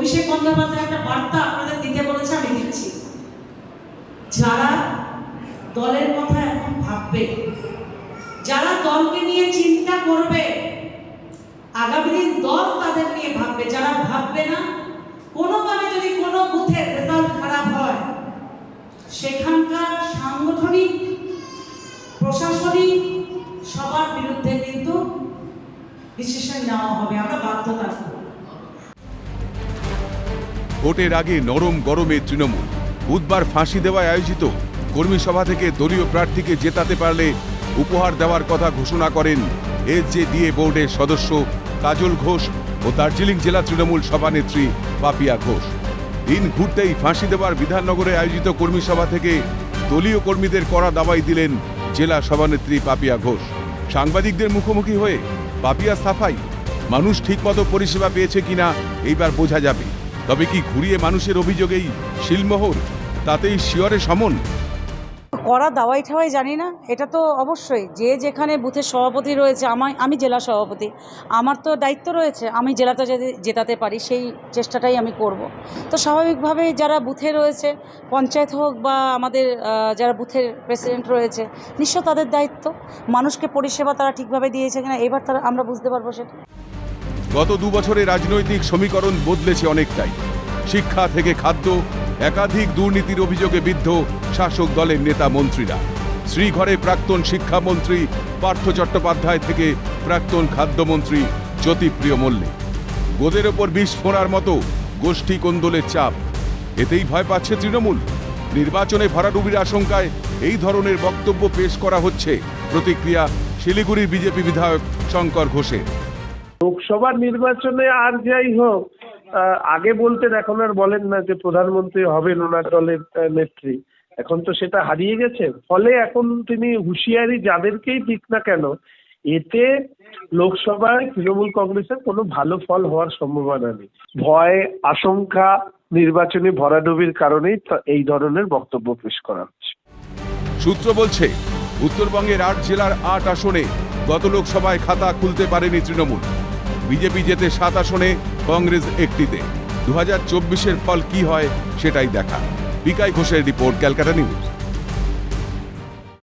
অভিষেক বন্দ্যোপাধ্যায় একটা বার্তা আপনাদের দিতে বলেছে, আমি দিচ্ছি। যারা দলের কথা এখন ভাববে, যারা দলকে নিয়ে চিন্তা করবে, আগামী দিন দল তাদের নিয়ে ভাববে। যারা ভাববে না, কোনোভাবে যদি কোনো বুথের রেজাল্ট খারাপ হয়, সেখানকার সাংগঠনিক, প্রশাসনিক সবার বিরুদ্ধে কিন্তু ডিসিশন নেওয়া হবে। আমরা বাধ্যতা ভোটের আগে নরম গরমে তৃণমূল। বুধবার ফাঁসি দেওয়ায় আয়োজিত কর্মী সভা থেকে দলীয় প্রার্থীকে জেতাতে পারলে উপহার দেওয়ার কথা ঘোষণা করেন এসজেডিএ বোর্ডের সদস্য কাজল ঘোষ ও দার্জিলিং জেলা তৃণমূল সভানেত্রী পাপিয়া ঘোষ। দিন ঘুরতেই ফাঁসি দেওয়ার বিধাননগরে আয়োজিত কর্মী সভা থেকে দলীয় কর্মীদের করা দাবাই দিলেন জেলা সভানেত্রী পাপিয়া ঘোষ। সাংবাদিকদের মুখোমুখি হয়ে পাপিয়া সাফাই মানুষ ঠিকমতো পরিষেবা পেয়েছে কিনা এইবার বোঝা যাবে। তবে কি ঘুরিয়ে মানুষের অভিযোগেই শিলমোহর? তাতেই শিয়রে সমন। করা দাওয়াই ঠাওয়াই জানি না, এটা তো অবশ্যই। যে যেখানে বুথের সভাপতি রয়েছে আমার আমি জেলা সভাপতি। আমার তো দায়িত্ব রয়েছে, আমি জেলাতে যদি জেতাতে পারি, সেই চেষ্টাটাই আমি করব। তো স্বাভাবিকভাবে যারা বুথে রয়েছে, পঞ্চায়েত হোক বা আমাদের যারা বুথের প্রেসিডেন্ট রয়েছে, নিশ্চয় তাদের দায়িত্ব। মানুষকে পরিষেবা তারা ঠিকভাবে দিয়েছে কিনা, এবার তারা আমরা বুঝতে পারব সেটা। গত দু বছরে রাজনৈতিক সমীকরণ বদলেছে অনেকটাই। শিক্ষা থেকে খাদ্য, একাধিক দুর্নীতির অভিযোগে বিদ্ধ শাসক দলের নেতা মন্ত্রীরা। শ্রীঘরে প্রাক্তন শিক্ষামন্ত্রী পার্থ চট্টোপাধ্যায় থেকে প্রাক্তন খাদ্যমন্ত্রী জ্যোতিপ্রিয় মল্লিক। গোদের ওপর বিষ ফোঁড়ার মতো গোষ্ঠী কোন্দলের চাপ। এতেই ভয় পাচ্ছে তৃণমূল। নির্বাচনে ভরাডুবির আশঙ্কায় এই ধরনের বক্তব্য পেশ করা হচ্ছে। প্রতিক্রিয়া শিলিগুড়ির বিজেপি বিধায়ক শঙ্কর ঘোষের। লোকসভা নির্বাচনে আর যাই হোক আগে বলতেন, এখন আর বলেন না যে প্রধানমন্ত্রী হবেন ওনার দলের নেত্রী। এখন তো সেটা হারিয়ে গেছে। ফলে এখন তিনি হুঁশিয়ারি যাদেরকেই দিক না কেন, এতে লোকসভায় তৃণমূল কংগ্রেসের কোনো ভালো ফল হওয়ার সম্ভাবনা নেই। ভয়, আশঙ্কা নির্বাচনী ভরাডুবির কারণেই এই ধরনের বক্তব্য পেশ করা হচ্ছে। সূত্র বলছে, উত্তরবঙ্গের আট জেলার আট আসনে গত লোকসভায় খাতা খুলতে পারেনি তৃণমূল। বিজেপি যেতে সাত আসনে, কংগ্রেস একটিতে। দু হাজার চব্বিশের ফল কি হয় সেটাই দেখা। বিকাই ঘোষের রিপোর্ট, ক্যালকাটা নিউজ।